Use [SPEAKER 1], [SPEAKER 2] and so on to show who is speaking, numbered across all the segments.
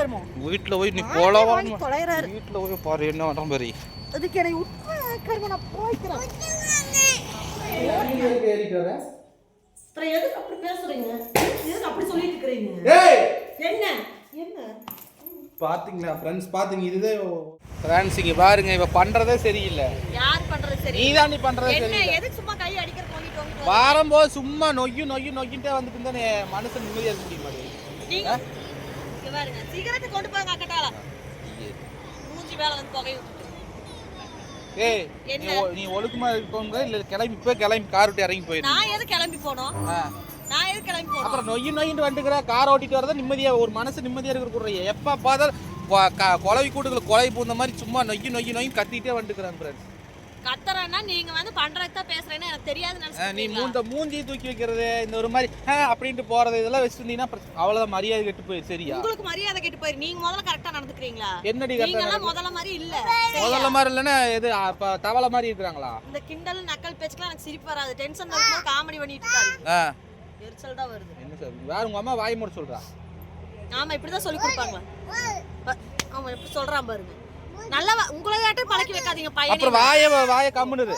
[SPEAKER 1] கருமம்
[SPEAKER 2] வீட்டில் போய் நீ
[SPEAKER 1] வாங்கி
[SPEAKER 2] போல
[SPEAKER 1] வாங்கி தொலைறாரு.
[SPEAKER 2] வீட்டில் போய் பாரு என்ன பண்ணுறோம் பாரு.
[SPEAKER 1] அதுக்கு என்னை உட்பா கருமம் நான் போய்க்கிறேன். அப்புறம் எதுக்கு அப்படி பேசுறீங்க? எதுக்கு அப்படி சொல்லிட்டு இருக்கிறீங்க? என்ன? என்ன?
[SPEAKER 2] பார்த்தீங்களா ஃப்ரெண்ட்ஸ் இங்கே பாருங்க இவ பண்ணுறதே சரியில்லை.
[SPEAKER 1] யார் பண்றது சரி?
[SPEAKER 2] நீ தான் நீ பண்ணுறதே
[SPEAKER 1] என்ன
[SPEAKER 2] சரியில்லை.
[SPEAKER 1] எதுக்கு சும்மா கை அடிக்கிற
[SPEAKER 2] சும்மா நொய்யு நொய்யு நொய்யிட்டே வந்துட்டு இருந்தா மனுஷன் நிம்மதியாக இருக்க முடிய மாட்டேங்குது
[SPEAKER 1] நீங்க இங்க பாருங்க. சிகரெட் கொண்டு போங்க அக்கட்டால மூஞ்சி மேல வந்து புகை.
[SPEAKER 2] ஏய் நீ ஒழுக்கமா இருக்கவங்க இல்ல கிளம்பி இப்போ கிளம்பி கார் விட்டு இறங்கி போயிரு.
[SPEAKER 1] நான் எது கிளம்பி போனோம். நான் எது கிளம்பி போனோம்?
[SPEAKER 2] அப்புறம் நொய்யு நொய்யிட்டு வந்துக்கிற கார் ஓட்டிட்டு வரதா நிம்மதியா ஒரு மனசு நிம்மதியா இருக்கிற குறைய எப்ப பார்த்தாலும் கொலை கூட்டுகளை கொலை பூந்த மாதிரி சும்மா நொய்யு நொய்யு நொய்யு கத்திட்டே வந்துக்கிறாங்க ஃப்ரெண்ட்ஸ்
[SPEAKER 1] கத்துறேன்னா நீங்க வந்து பண்றது தான் பேசுறேன்னு எனக்கு தெரியாது
[SPEAKER 2] நீ மூந்த மூஞ்சி தூக்கி வைக்கிறது இந்த ஒரு மாதிரி அப்படின்ட்டு போறது இதெல்லாம் வச்சிருந்தீங்கன்னா அவ்வளவுதான் மரியாதை கெட்டு போயிரு சரியா?
[SPEAKER 1] உங்களுக்கு மரியாதை கெட்டு போயிரு. நீங்க முதல்ல கரெக்டா நடந்துக்கிறீங்களா?
[SPEAKER 2] என்னடி கரெக்டா
[SPEAKER 1] முதல்ல மாதிரி இல்ல.
[SPEAKER 2] முதல்ல மாதிரி இல்லைன்னா எது அப்ப தவளை மாதிரி இருக்கிறாங்களா?
[SPEAKER 1] இந்த கிண்டல் நக்கல் பேச்சுக்கெல்லாம் எனக்கு சிரிப்பு வராது. டென்ஷன் இருக்கும்போது காமெடி பண்ணிட்டு இருக்காது.
[SPEAKER 2] ஆ.
[SPEAKER 1] எரிச்சல் தான் வருது.
[SPEAKER 2] என்ன சார் வேற உங்க அம்மா வாய் மூட சொல்றா?
[SPEAKER 1] ஆமா இப்படிதான் சொல்லி கொடுப்பாங்களா ப- ஆமா எப்படி சொல்றான் பாருங்க. நல்லா உங்களை கேட்டு பழக்கி வைக்காதீங்க பையனை.
[SPEAKER 2] அப்புறம் வாய வாய கம்முனுரு.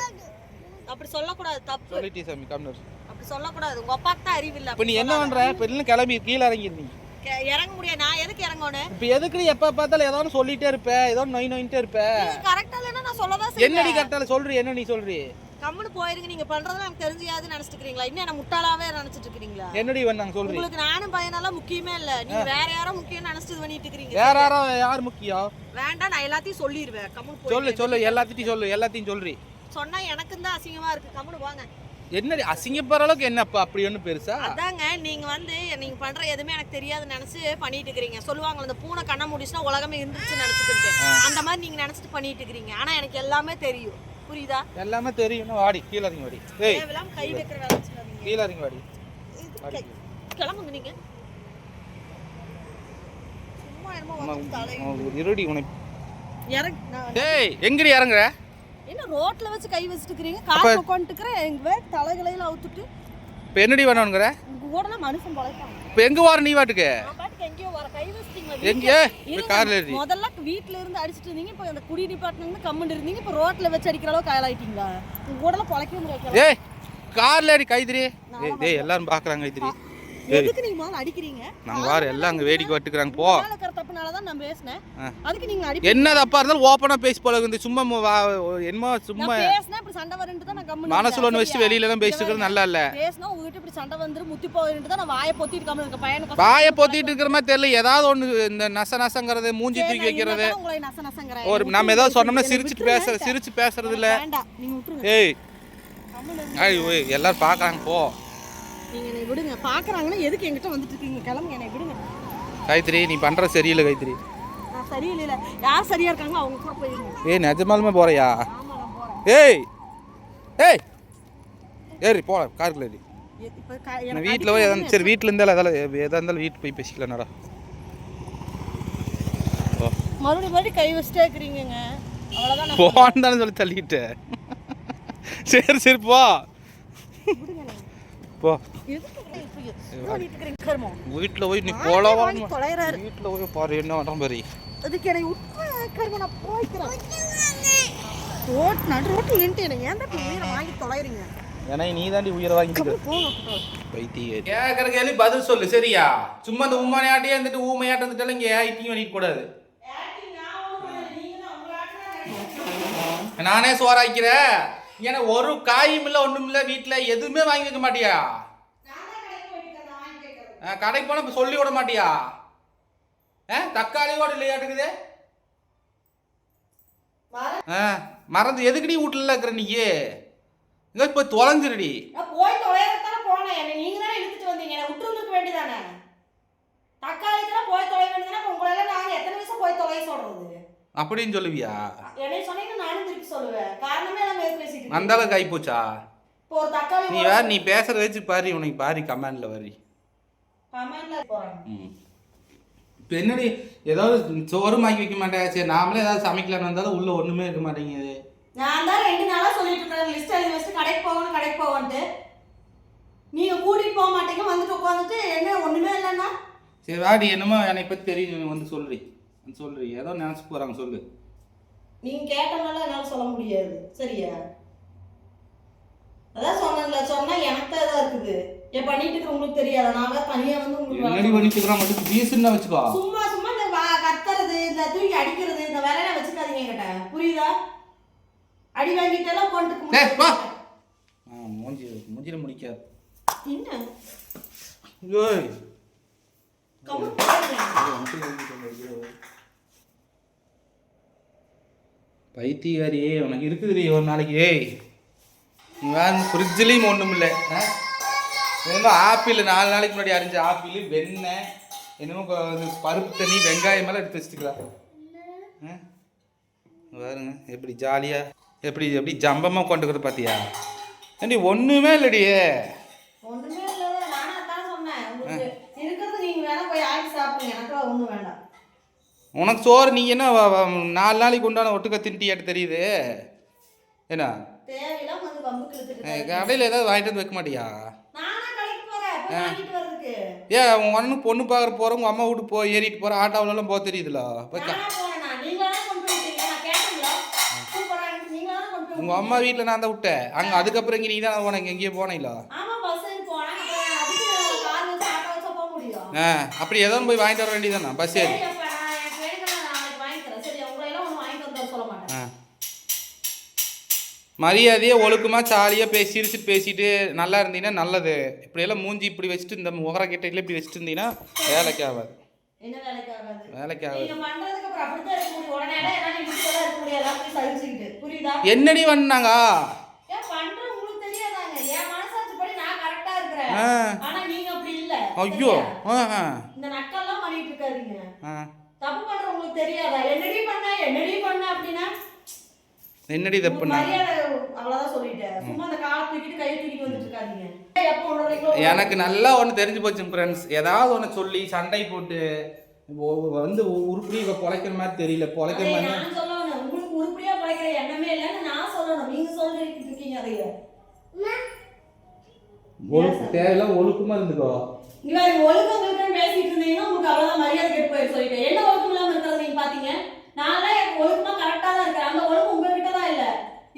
[SPEAKER 1] அப்படி சொல்லக்கூடாது தப்பு.
[SPEAKER 2] சொல்லிட்டே சாமி கம்முனு
[SPEAKER 1] அப்படி சொல்லக்கூடாது. உங்க அப்பாக்கு தான் அறிவு இல்ல
[SPEAKER 2] இப்ப நீ என்ன பண்ற? இப்ப இல்ல கிளம்பி கீழே இறங்கிருந்தீங்க
[SPEAKER 1] கே- இறங்க முடியாது. நான் எதுக்கு இறங்கணும்?
[SPEAKER 2] இப்ப எதுக்கு நீ எப்ப பார்த்தாலும் ஏதோ ஒண்ணு சொல்லிட்டே இருப்ப ஏதோ நொய் நொயிட்டே இருப்ப.
[SPEAKER 1] கரெக்டா இல்லைன்னா நான் சொல்லதான் செய்வேன்.
[SPEAKER 2] என்னடி கரெக்டால சொல்றி? என்ன நீ சொல்றி?
[SPEAKER 1] கம்முனு போயிருங்க நீங்க பண்றதுல எனக்கு தெரிஞ்சியாது நினைச்சிட்டு இருக்கீங்களா இன்னும் என்ன முட்டாளாவே நினைச்சிட்டு இருக்கீங்களா
[SPEAKER 2] என்னடி வேணாங்க சொல்றி?
[SPEAKER 1] உங்களுக்கு நானும் பையனெல்லாம் முக்கியமே இல்ல. நீங்க வேற யாரோ முக்கியம் நினைச்சிட்டு பண்ணிட்டு இருக்கீங்க
[SPEAKER 2] வேற யாரோ யார் முக்கியம்?
[SPEAKER 1] வேண்டாம் நான் எல்லாத்தையும் சொல்லிடுவேன் கம்முனு
[SPEAKER 2] சொல்லு சொல்லு எல்லாத்தையும் சொல்லு எல்லாத்தையும் சொல்றி.
[SPEAKER 1] சொன்னா எனக்கும் தான் அசிங்கமா இருக்கு. கம்முனு வாங்க.
[SPEAKER 2] என்னடி அசிங்கப்படுற அளவுக்கு என்னப்பா அப்படி ஒண்ணு பெருசா?
[SPEAKER 1] அதாங்க நீங்க வந்து நீங்க பண்ற எதுவுமே எனக்கு தெரியாதுன்னு நினைச்சு பண்ணிட்டு இருக்கிறீங்க சொல்லுவாங்க இந்த பூனை கண்ணை முடிச்சுனா உலகமே இருந்துச்சு நினைச்சிட்டு அந்த மாதிரி நீங்க நினைச்சிட்டு பண்ணிட்டு இருக்கிறீங்க ஆனா எனக்கு எல்லாமே தெரியும். புரியுதா?
[SPEAKER 2] எல்லாமே தெரியும். வாடி கீழே இறங்கி வாடி. ஏய்
[SPEAKER 1] கை வைக்கிற வேலை வச்சுக்காதீங்க.
[SPEAKER 2] கீழே இறங்கி வாடி.
[SPEAKER 1] கிளம்புங்க நீங்க. சும்மா என்னமோ வந்து
[SPEAKER 2] இருடி உனக்கு
[SPEAKER 1] இறங்க
[SPEAKER 2] டேய் எங்கடி இறங்குற?
[SPEAKER 1] என்ன ரோட்ல வச்சு கை வச்சுட்டு இருக்கிறீங்க கார் உட்காந்துட்டுக்கிறேன் எங்க வேற தலைகளையில அவுத்துட்டு.
[SPEAKER 2] இப்ப என்னடி வேணுங்கிற?
[SPEAKER 1] உங்க கூட மனுஷன்
[SPEAKER 2] இப்ப எங்க வர நீ வாட்டுக்கு
[SPEAKER 1] எங்கேயோ வர
[SPEAKER 2] எங்க?
[SPEAKER 1] வீட்ல?
[SPEAKER 2] இப்ப கார்ல ஏறி.
[SPEAKER 1] முதல்ல வீட்ல இருந்து அடிச்சிட்டு இருந்தீங்க இப்போ அந்த குடி டிபார்ட்மெண்ட் கம்முன்னு இருந்தீங்க இப்போ ரோட்ல வச்சு அடிக்கிற அளவுக்கு ஆளாயிட்டீங்களா உங்க கூடலாம் பொழைக்க முடியாது
[SPEAKER 2] ஏய் கார்ல ஏறி கைதிரி. ஏய் டேய் எல்லாரும் பாக்குறாங்க கைதிரி.
[SPEAKER 1] எதுக்கு நீங்க முதல்ல அடிக்கிறீங்க?
[SPEAKER 2] நாங்க வார எல்லாம் அங்க வேடிக்கை வட்டுக்கிறாங்க போ.
[SPEAKER 1] தப்புனால தான் நான் பேசினேன். அதுக்கு நீங்க அடி
[SPEAKER 2] என்ன தப்பா இருந்தாலும் ஓப்பனா பேசி இந்த சும்மா என்னமோ சும்மா
[SPEAKER 1] பேசினா இப்படி சண்டை வருன்ட்டு தான் நான் கம்முன்னு
[SPEAKER 2] மனசுல ஒண்ணு வச்சுட்டு வெளியில பேசிட்டு இருக்கிறது நல்லா இல்ல.
[SPEAKER 1] பேசினா உங்ககிட்ட இப்படி சண்டை வந்துரு முத்தி போயிட்டு தான் நான் வாயை பொத்திட்டு கம்முன்னு இருக்க பையனுக்கு
[SPEAKER 2] வாயை பொத்திட்டு இருக்கிற மாதிரி தெரியல. ஏதாவது ஒண்ணு இந்த நச நசங்கிறது மூஞ்சி தூக்கி வைக்கிறது. ஒரு நம்ம ஏதாவது சொன்னோம்னா சிரிச்சுட்டு பேச சிரிச்சு பேசுறது இல்ல ஏய். ஐய் எல்லாரும் பாக்குறாங்க போ.
[SPEAKER 1] நீங்க என்னை விடுங்க. பாக்குறாங்கன்னா எதுக்கு என்கிட்ட வந்துட்டு இருக்கீங்க? கிளம்புங்க என்னை விடுங்க.
[SPEAKER 2] கைத்திரி நீ பண்ற சரியில்லை கைத்திரி
[SPEAKER 1] நான் சரியில்லை யார் சரியா இருக்காங்களோ அவங்க கூட போயிருங்க
[SPEAKER 2] ஏய் நிஜமாலுமே
[SPEAKER 1] போறேன்.
[SPEAKER 2] ஏய் ஏய் ஏறி போ காருக்குள்ள ஏறி. நான் வீட்டில் போய் எதாவது சரி வீட்டில் இருந்தாலும் எதாவது எதாக இருந்தாலும் வீட்டுக்கு போய் பேசிக்கலாம்டா
[SPEAKER 1] மறுபடியும் மறுபடியும் கை வச்சுட்டே நான்
[SPEAKER 2] போன்னு தானே சொல்லி தள்ளிட்டேன் சரி சரி போ. போ. வீட்டில் போய் நீ
[SPEAKER 1] தொலைறாரு.
[SPEAKER 2] வீட்டில் போய் பாரு என்ன பண்ணுறோம் பாரு.
[SPEAKER 1] அதுக்கு என்னை கருமம் நான் போய்க்கிறேன். ரோட் நடு ரோட்டு நின்ட்டு எனக்கு ஏன் தான் உயிரை வாங்கி தொலைறீங்க?
[SPEAKER 2] ஏன்னா நீ தாண்டி உயிரை வாங்கிட்டு
[SPEAKER 1] போங்க
[SPEAKER 2] வைத்திய கேட்குற கேள்வி பதில் சொல்லு சரியா? சும்மா இந்த ஊமையாட்டியே இருந்துட்டு ஊமையாட்டம் இருந்துட்டு இங்கே ஐட்டிங் பண்ணிட்டு கூடாது. நானே சோறாக்கிறேன் ஏன்னா ஒரு காயும் இல்லை ஒன்றும் இல்லை வீட்டில் எதுவுமே வாங்கி வைக்க மாட்டியா? கடைக்கு போனால் இப்போ சொல்லி விட மாட்டியா? ஆ தக்காளி கூட இல்லையாட்டுக்குது ஆ மறந்து எதுக்குடி வீட்டில் இருக்கிற நீ இங்கே இப்போ தொலைஞ்சிருடி.
[SPEAKER 1] போய் தொலைறதுதானே போனேன். என்னை நீங்க தானே இழுத்துட்டு வந்தீங்க. என்னை விட்டு வந்துருக்க வேண்டியதானே? தக்காளிக்கெல்லாம் போய் தொலை வேண்டியதானே உங்களெல்லாம் நாங்க எத்தனை நிமிஷம் போய் தொலைய சொல்றது?
[SPEAKER 2] அப்படின்னு சொல்லுவியா?
[SPEAKER 1] என்னை சொன்னீங்கன்னா நானும் திருப்பி சொல்லுவேன். காரணமே மேல் பேசிட்டு.
[SPEAKER 2] அந்த அளவுக்கு ஆயிப்போச்சா?
[SPEAKER 1] இப்போ ஒரு தக்காளி
[SPEAKER 2] நீ வேற நீ பேசுறத வச்சு பாரு உனக்கு பாரு கமெண்ட்ல வரி இப்போ என்னடி ஏதாவது சோறு வாங்கி வைக்க மாட்டேன் சரி நாமளே ஏதாவது சமைக்கலாம்னு வந்தாலும் உள்ள ஒண்ணுமே இருக்க மாட்டேங்குது.
[SPEAKER 1] நான் தான் ரெண்டு நாளா சொல்லிட்டு இருக்கேன் லிஸ்ட் எழுதி வச்சுட்டு கடைக்கு போகணும் கடைக்கு போகன்ட்டு நீங்க கூட்டிட்டு போக மாட்டீங்க வந்துட்டு உட்காந்துட்டு என்ன ஒண்ணுமே இல்லைன்னா?
[SPEAKER 2] சரி வாடி என்னமோ என்னை பற்றி தெரியும். வந்து சொல்றி. சொல்றி. ஏதோ நினச்சி போகிறாங்க சொல்லு.
[SPEAKER 1] நீங்க கேட்டனால என்னால சொல்ல முடியாது. சரியா? அதான் சொன்னேன்ல சொன்னா எனக்கு தான் இருக்குது. ஏன் பண்ணிட்டு இருக்க உங்களுக்கு தெரியாதா? வேற தனியா வந்து உங்களுக்கு
[SPEAKER 2] என்னடி பண்ணிட்டு இருக்கிறான் மட்டும் வச்சுக்கோ.
[SPEAKER 1] சும்மா சும்மா இந்த கத்துறது இந்த தூக்கி அடிக்கிறது இந்த வேலையெல்லாம் வச்சுக்காதீங்க என்கிட்ட. புரியுதா? அடி வாங்கிட்டெல்லாம் கொண்டு
[SPEAKER 2] டேய். ஆ மூஞ்சி மூஞ்சில முடிக்காது
[SPEAKER 1] என்ன?
[SPEAKER 2] ஏய். பைத்தியகாரியே உனக்கு இருக்குதுடி ஒரு நாளைக்கு. ஏய் வேற ஃப்ரிட்ஜ்லேயும் ஒன்றும் இல்லை என்னமோ ஆப்பிள் நாலு நாளைக்கு முன்னாடி அரிஞ்ச ஆப்பிள் வெண்ணெய் என்னமோ பருப்பு தண்ணி வெங்காயம் மேலே எடுத்து வச்சுக்கலாம் பாருங்க எப்படி ஜாலியாக எப்படி எப்படி ஜம்பமாக கொண்டுக்கிறது பார்த்தியா ஏண்டி ஒன்றுமே இல்லடியே உனக்கு சோறு நீ என்ன நாலு நாளைக்கு உண்டான ஒட்டுக்க தின்ட்டியாட்டு தெரியுது. என்ன. கடையில் ஏதாவது வாங்கிட்டு வந்து வைக்க மாட்டியா? ஏன் உன் ஒன்று பொண்ணு பார்க்குற போகிற உங்கள் அம்மா வீட்டு போய் ஏறிட்டு போகிற ஆட்டோவிலலாம் போக தெரியுதுல. போய் உங்கள் அம்மா வீட்டில் நான் தான் விட்டேன். அங்கே அதுக்கப்புறம் இங்கே நீ தான் உனக்கு எங்கேயும் போனீங்களா ஆ அப்படி ஏதோ போய் வாங்கிட்டு வர வேண்டியதானே பஸ் ஏறி. மரியாதையாக ஒழுக்கமாக ஜாலியாக பேசி சிரிச்சுட்டு பேசிட்டு நல்லா இருந்தீங்கன்னா நல்லது. இப்படியெல்லாம் மூஞ்சி இப்படி வச்சுட்டு இந்த முகர கிட்டையில இப்படி வச்சுட்டு இருந்தீங்கன்னா வேலைக்கு ஆகாது.
[SPEAKER 1] வேலைக்கு ஆகாது?
[SPEAKER 2] என்னடி பண்ணாங்க? ஐயோ.
[SPEAKER 1] இந்த நக்கெல்லாம் பண்ணிட்டு இருக்காதீங்க. தப்பு தெரியாதா? என்னடி பண்ண? என்னடி பண்ண அப்படின்னா?
[SPEAKER 2] என்னடி
[SPEAKER 1] எப்போ உணர்றீங்களோ
[SPEAKER 2] எனக்கு நல்லா ஒன்று தெரிஞ்சு போச்சு ஃப்ரெண்ட்ஸ் ஏதாவது ஒன்று சொல்லி சண்டை போட்டு வந்து உருப்படி இவ பொழைக்கிற மாதிரி தெரியல பொழைக்கிற மாதிரி
[SPEAKER 1] நான் சொல்லணும் உங்களுக்கு உருப்படியா பழைக்கிற எண்ணமே இல்லைன்னு நான் சொல்லணும். நீங்க சொல்லிட்டு இருக்கீங்க அதைய.
[SPEAKER 2] ஒழுக்கு தேவையில்லாம் ஒழுக்கமாக இருந்துக்கோ.
[SPEAKER 1] இங்க ஒழுக்கம் ஒழுக்கம் பேசிட்டு இருந்தீங்கன்னா உங்களுக்கு அவ்வளவுதான் மரியாதை கெட்டு போயிரு சொல்லிட்டேன். என்ன ஒழுக்கம் இல்லாம இருக்கிறது நீங்க பாத்தீங்க? நான் எனக்கு ஒழுக்கமா கரெக்டா தான் அந்த ஒழுக்கம்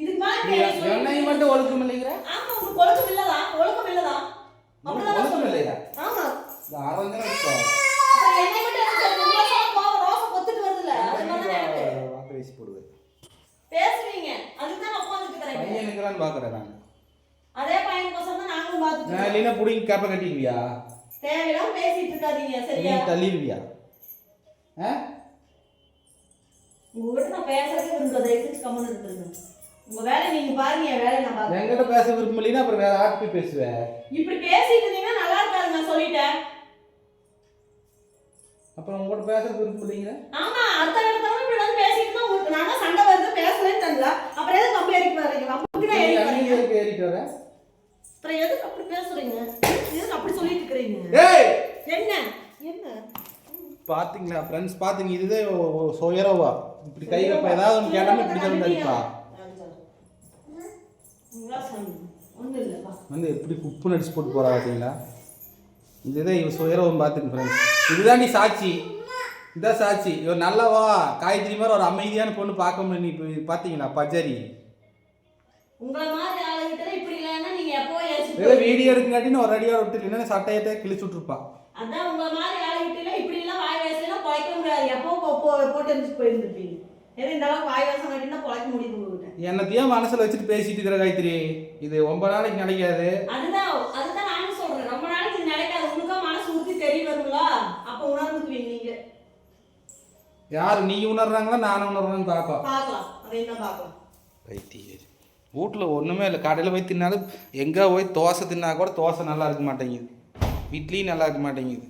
[SPEAKER 2] என்னையும் மட்டும் ஒழுக்கம் இல்லைங்கிற?
[SPEAKER 1] ஆமா உங்களுக்கு ஒழுக்கம் இல்லதா ஒழுக்கம் இல்லதா அப்படிதான்
[SPEAKER 2] ஒழுக்கம். இல்லையா?
[SPEAKER 1] ஆமா. அப்புறம் என்னை மட்டும் என்ன கோவம் ரோசம் கொத்துட்டு எனக்கு.
[SPEAKER 2] வார்த்தை பேசி போடுவேன்
[SPEAKER 1] பேசுவீங்க அதுக்கு தான் இருக்கிறேன்
[SPEAKER 2] பையன் இருக்கிறான்னு பார்க்குறேன் நான்.
[SPEAKER 1] அதே பையன் கோசம் தான் நாங்களும் பார்த்துட்டு
[SPEAKER 2] நான்
[SPEAKER 1] இருக்கோம்.
[SPEAKER 2] இல்லைன்னா பிடிங்கி கேப்ப கட்டிடுவியா?
[SPEAKER 1] தேவையில்லாம பேசிட்டு இருக்காதீங்க சரியா?
[SPEAKER 2] நீ தள்ளிடுவியா? ஆ?
[SPEAKER 1] உங்ககிட்ட நான் பேசுறதே விரும்பல தயவு செஞ்சு கம்மன் இருக்குங்க உங்க வேலை நீங்க பாருங்க என் வேலையை நான்
[SPEAKER 2] என்கிட்ட பேச விருப்பம் இல்லைன்னா அப்புறம் வேற ஆட்டு போய் பேசுவேன்.
[SPEAKER 1] இப்படி பேசிட்டு இருந்தீங்கன்னா நல்லா இருக்காது நான் சொல்லிட்டேன்.
[SPEAKER 2] அப்புறம் உங்கள்கிட்ட பேச விருப்பம் இல்லைங்கிற
[SPEAKER 1] ஆமா அடுத்த இடத்துல இப்படி வந்து பேசிட்டு இருந்தா உங்களுக்கு நான் தான் சண்டை வருது பேசலன்னு தெரியல. அப்புறம் எதுக்கு கம்பி ஏறிட்டு வர்றீங்க? கம்புக்கு தான் ஏறி வரீங்க
[SPEAKER 2] எதுக்கு ஏறிட்டு வர
[SPEAKER 1] அப்புறம் எதுக்கு அப்படி பேசுறீங்க? எதுக்கு அப்படி சொல்லிட்டு இருக்கிறீங்க?
[SPEAKER 2] ஏய்!
[SPEAKER 1] என்ன? என்ன?
[SPEAKER 2] பாத்தீங்களா ஃப்ரெண்ட்ஸ் பாத்தீங்க ஒ- சுயரவா? இப்படி கை கப்ப ஏதாவது ஒன்று கேட்டாலும் இப்படி தான் அடிப்பா. வந்து எப்படி குப்பு நடிச்சு போட்டு போறா பார்த்தீங்களா இதுதான் இவ சுயரவம் பார்த்துங்க ஃப்ரெண்ட்ஸ் இதுதான் நீ சாட்சி. இதான் சாட்சி. இவன் நல்லவா காயத்ரி மாதிரி ஒரு அமைதியான பொண்ணு பார்க்க முடியும் நீ இப்போ பார்த்தீங்களா பஜாரி ஏதோ வீடியோ எடுக்கங்காட்டின்னு ஒரு அடியாக விட்டு இல்லைன்னா சட்டையத்தை கிழிச்சு விட்டுருப்பா.
[SPEAKER 1] அதான் உங்களை மாதிரி ஆளுகிட்ட இப்படி எல்லாம் வாய் வேசலாம் பொழைக்க முடியாது. எப்போ போட்டு போயிருந்துருப்பீங்க.
[SPEAKER 2] என்னத்தையும் மனசில் வச்சுட்டு பேசிட்டு இருக்கிற காயத்ரி இது ஒன்பது நாளைக்கு கிடைக்காது
[SPEAKER 1] அதுதான் அதுதான் நானும் சொல்றேன். ரொம்ப நாளைக்கு இது நடக்காது உங்களுக்கா மனசு உறுதி தெரிய வருங்களா? அப்ப உணர்ந்துக்குவீங்க நீங்க.
[SPEAKER 2] யார் நீ உணர்றாங்களா நான் உணர்றேன்னு பார்ப்பா
[SPEAKER 1] பார்க்கலாம். அதையும் தான் பார்க்கலாம்.
[SPEAKER 2] பைத்தியர் வீட்டில் ஒன்றுமே இல்லை. கடையில் போய் தின்னாலும் எங்கே போய் தோசை தின்னா கூட தோசை நல்லா இருக்க மாட்டேங்குது. இட்லியும் நல்லா இருக்க மாட்டேங்குது.